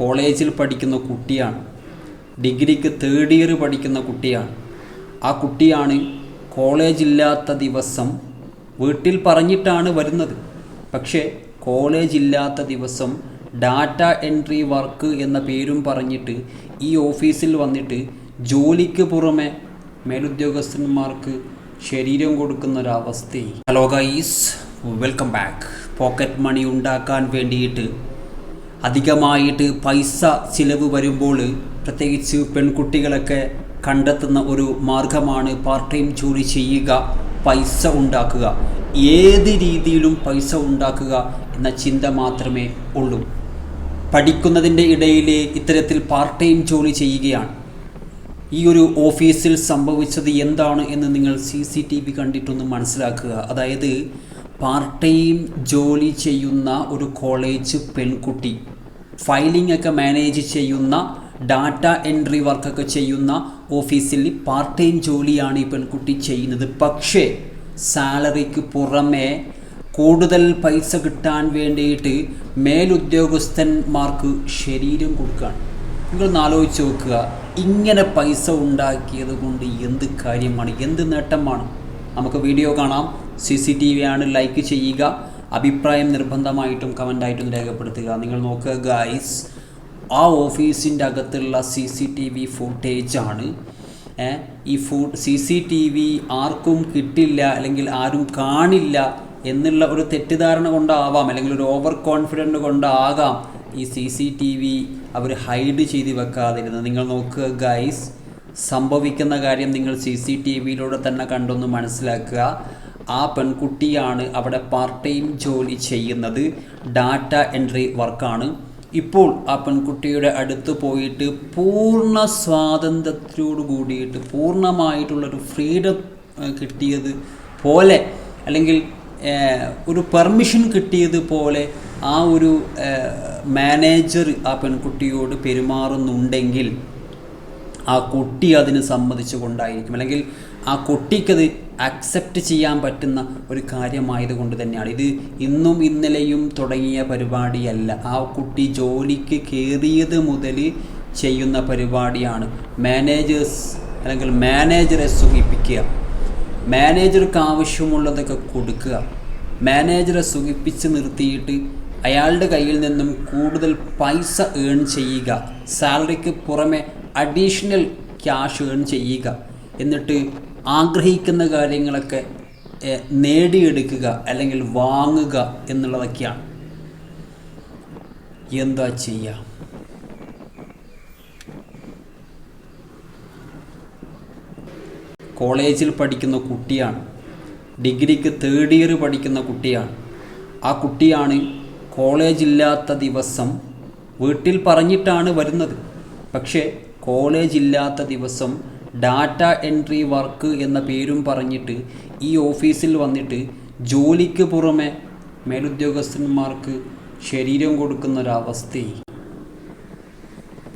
കോളേജിൽ പഠിക്കുന്ന കുട്ടിയാണ്. ഡിഗ്രിക്ക് തേർഡ് ഇയർ പഠിക്കുന്ന കുട്ടിയാണ്. ആ കുട്ടിയാണ് കോളേജില്ലാത്ത ദിവസം വീട്ടിൽ പറഞ്ഞിട്ടാണ് വരുന്നത്. പക്ഷേ കോളേജ് ഇല്ലാത്ത ദിവസം ഡാറ്റ എൻട്രി വർക്ക് എന്ന പേരും പറഞ്ഞിട്ട് ഈ ഓഫീസിൽ വന്നിട്ട് ജോലിക്ക് പുറമെ മേലുദ്യോഗസ്ഥന്മാർക്ക് ശരീരം കൊടുക്കുന്ന ഒരവസ്ഥ hello guys welcome back pocket money ഉണ്ടാക്കാൻ വേണ്ടിയിട്ട് അധികമായിട്ട് പൈസ ചിലവ് വരുമ്പോൾ പ്രത്യേകിച്ച് പെൺകുട്ടികളൊക്കെ കണ്ടെത്തുന്ന ഒരു മാർഗമാണ് പാർട്ട് ടൈം ജോലി ചെയ്യുക പൈസ ഉണ്ടാക്കുക. ഏത് രീതിയിലും പൈസ ഉണ്ടാക്കുക എന്ന ചിന്ത മാത്രമേ ഉള്ളൂ. പഠിക്കുന്നതിന്റെ ഇടയിൽ ഇത്തരത്തിൽ പാർട്ട് ടൈം ജോലി ചെയ്യുകയാണ്. ഈ ഒരു ഓഫീസിൽ സംഭവിച്ചത് എന്താണ് എന്ന് നിങ്ങൾ സി സി ടി വി കണ്ടിട്ടൊന്ന് മനസ്സിലാക്കുക. അതായത് പാർട്ട് ടൈം ജോലി ചെയ്യുന്ന ഒരു കോളേജ് പെൺകുട്ടി ഫയലിംഗ് ഒക്കെ മാനേജ് ചെയ്യുന്ന ഡാറ്റ എൻട്രി വർക്കൊക്കെ ചെയ്യുന്ന ഓഫീസിൽ പാർട്ട് ടൈം ജോലിയാണ് ഈ പെൺകുട്ടി ചെയ്യുന്നത്. പക്ഷേ സാലറിക്ക് പുറമെ കൂടുതൽ പൈസ കിട്ടാൻ വേണ്ടിയിട്ട് മേലുദ്യോഗസ്ഥന്മാർക്ക് ശരീരം കൊടുക്കുകയാണ് നിങ്ങൾ ആലോചിച്ച് നോക്കുക. ഇങ്ങനെ പൈസ ഉണ്ടാക്കിയത് കൊണ്ട് എന്ത് കാര്യമാണ്? എന്ത് നേട്ടമാണ്? നമുക്ക് വീഡിയോ കാണാം. സി സി ടി വി ആണ്. ലൈക്ക് ചെയ്യുക. അഭിപ്രായം നിർബന്ധമായിട്ടും കമന്റായിട്ടും രേഖപ്പെടുത്തുക. നിങ്ങൾ നോക്കുക ഗായ്സ് ആ ഓഫീസിന്റെ അകത്തുള്ള സി സി ടി വി ഫുട്ടേജാണ് ഈ ഫു സി സി ടി വി ആർക്കും കിട്ടില്ല അല്ലെങ്കിൽ ആരും കാണില്ല എന്നുള്ള ഒരു തെറ്റിദ്ധാരണ കൊണ്ടാവാം. അല്ലെങ്കിൽ ഒരു ഓവർ കോൺഫിഡന്റ് കൊണ്ടാകാം ഈ സി സി ടി വി അവർ ഹൈഡ് ചെയ്ത് വെക്കാതിരുന്നത്. നിങ്ങൾ നോക്കുക ഗൈസ് സംഭവിക്കുന്ന കാര്യം നിങ്ങൾ സി സി ടി വിയിലൂടെ തന്നെ കണ്ടൊന്ന് മനസ്സിലാക്കുക. ആ പെൺകുട്ടിയാണ് അവിടെ പാർട്ട് ടൈം ജോലി ചെയ്യുന്നത്. ഡാറ്റ എൻട്രി വർക്കാണ് ഇപ്പോൾ ആ പെൺകുട്ടിയുടെ അടുത്ത് പോയിട്ട് പൂർണ സ്വാതന്ത്ര്യത്തോട് കൂടിയിട്ട് പൂർണമായിട്ടുള്ളൊരു ഫ്രീഡം കിട്ടിയത് പോലെ അല്ലെങ്കിൽ ഒരു പെർമിഷൻ കിട്ടിയത് പോലെ ആ ഒരു മാനേജർ ആ പെൺകുട്ടിയോട് പെരുമാറുന്നുണ്ടെങ്കിൽ ആ കുട്ടി അതിന് സമ്മതിച്ചു കൊണ്ടായിരിക്കും അല്ലെങ്കിൽ ആ കുട്ടിക്കത് അക്സെപ്റ്റ് ചെയ്യാൻ പറ്റുന്ന ഒരു കാര്യമായതുകൊണ്ട് തന്നെയാണ്. ഇത് ഇന്നും ഇന്നലെയും തുടങ്ങിയ പരിപാടിയല്ല. ആ കുട്ടി ജോലിക്ക് കയറിയത് മുതൽ ചെയ്യുന്ന പരിപാടിയാണ്. മാനേജേഴ്സ് അല്ലെങ്കിൽ മാനേജറെ സുഖിപ്പിക്കുക. മാനേജർക്ക് ആവശ്യമുള്ളതൊക്കെ കൊടുക്കുക. മാനേജറെ സുഖിപ്പിച്ച് നിർത്തിയിട്ട് അയാളുടെ കയ്യിൽ നിന്നും കൂടുതൽ പൈസ ഏൺ ചെയ്യുക. സാലറിക്ക് പുറമെ അഡീഷണൽ ക്യാഷ് ഏൺ ചെയ്യുക. എന്നിട്ട് ആഗ്രഹിക്കുന്ന കാര്യങ്ങളൊക്കെ നേടിയെടുക്കുക അല്ലെങ്കിൽ വാങ്ങുക എന്നുള്ളതൊക്കെയാണ്. എന്താ ചെയ്യുക കോളേജിൽ പഠിക്കുന്ന കുട്ടിയാണ്. ഡിഗ്രിക്ക് തേർഡ് ഇയർ പഠിക്കുന്ന കുട്ടിയാണ്. ആ കുട്ടിയാണ് കോളേജില്ലാത്ത ദിവസം വീട്ടിൽ പറഞ്ഞിട്ടാണ് വരുന്നത്. പക്ഷേ കോളേജ് ഇല്ലാത്ത ദിവസം ഡാറ്റ എൻട്രി വർക്ക് എന്ന പേരും പറഞ്ഞിട്ട് ഈ ഓഫീസിൽ വന്നിട്ട് ജോലിക്ക് പുറമെ മേലുദ്യോഗസ്ഥന്മാർക്ക് ശരീരം കൊടുക്കുന്ന ഒരവസ്ഥ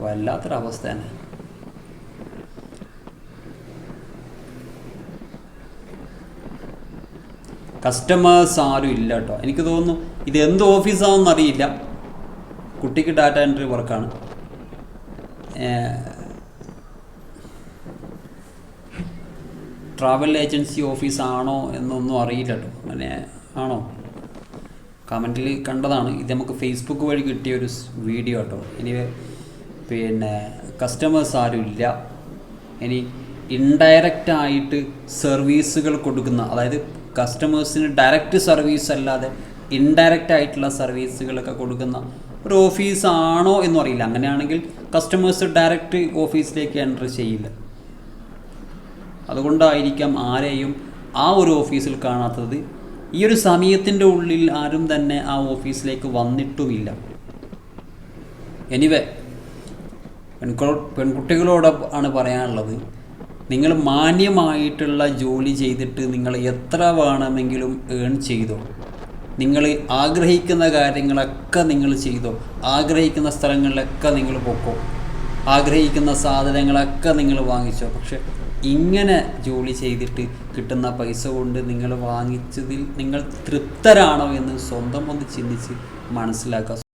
വല്ലാത്തൊരവസ്ഥയാണ്. കസ്റ്റമേഴ്സ് ആരും ഇല്ല കേട്ടോ എനിക്ക് തോന്നുന്നു ഇത് എന്ത് ഓഫീസാണെന്ന് അറിയില്ല കുട്ടിക്ക് ഡാറ്റ എൻട്രി വർക്കാണ്. ട്രാവൽ ഏജൻസി ഓഫീസ് ആണോ എന്നൊന്നും അറിയില്ല കേട്ടോ അങ്ങനെ ആണോ? കമന്റിൽ കണ്ടതാണ്. ഇത് നമുക്ക് ഫേസ്ബുക്ക് വഴി കിട്ടിയ ഒരു വീഡിയോ കേട്ടോ ഇനി പിന്നെ കസ്റ്റമേഴ്സ് ആരും ഇല്ല. ഇനി ഇൻഡയറക്റ്റ് ആയിട്ട് സർവീസുകൾ കൊടുക്കുന്ന അതായത് കസ്റ്റമേഴ്സിന് ഡയറക്റ്റ് സർവീസ് അല്ലാതെ ഇൻഡയറക്റ്റ് ആയിട്ടുള്ള സർവീസുകളൊക്കെ കൊടുക്കുന്ന ഒരു ഓഫീസാണോ എന്നും അറിയില്ല. അങ്ങനെയാണെങ്കിൽ കസ്റ്റമേഴ്സ് ഡയറക്റ്റ് ഓഫീസിലേക്ക് എന്റർ ചെയ്യില്ല. അതുകൊണ്ടായിരിക്കാം ആരെയും ആ ഒരു ഓഫീസിൽ കാണാത്തത്. ഈ ഒരു സമയത്തിന്റെ ഉള്ളിൽ ആരും തന്നെ ആ ഓഫീസിലേക്ക് വന്നിട്ടുമില്ല. എനിവേ പെൺകു പെൺകുട്ടികളോട് ആണ് പറയാനുള്ളത്. നിങ്ങൾ മാന്യമായിട്ടുള്ള ജോലി ചെയ്തിട്ട് നിങ്ങൾ എത്ര വേണമെങ്കിലും ഏൺ ചെയ്തോ. നിങ്ങൾ ആഗ്രഹിക്കുന്ന കാര്യങ്ങളൊക്കെ നിങ്ങൾ ചെയ്തോ. ആഗ്രഹിക്കുന്ന സ്ഥലങ്ങളിലൊക്കെ നിങ്ങൾ പൊക്കോ. ആഗ്രഹിക്കുന്ന സാധനങ്ങളൊക്കെ നിങ്ങൾ വാങ്ങിച്ചോ. പക്ഷെ ഇങ്ങനെ ജോലി ചെയ്തിട്ട് കിട്ടുന്ന പൈസ കൊണ്ട് നിങ്ങൾ വാങ്ങിച്ചതിൽ നിങ്ങൾ തൃപ്തരാണോ എന്ന് സ്വന്തം ഒന്ന് ചിന്തിച്ച് മനസ്സിലാക്കുക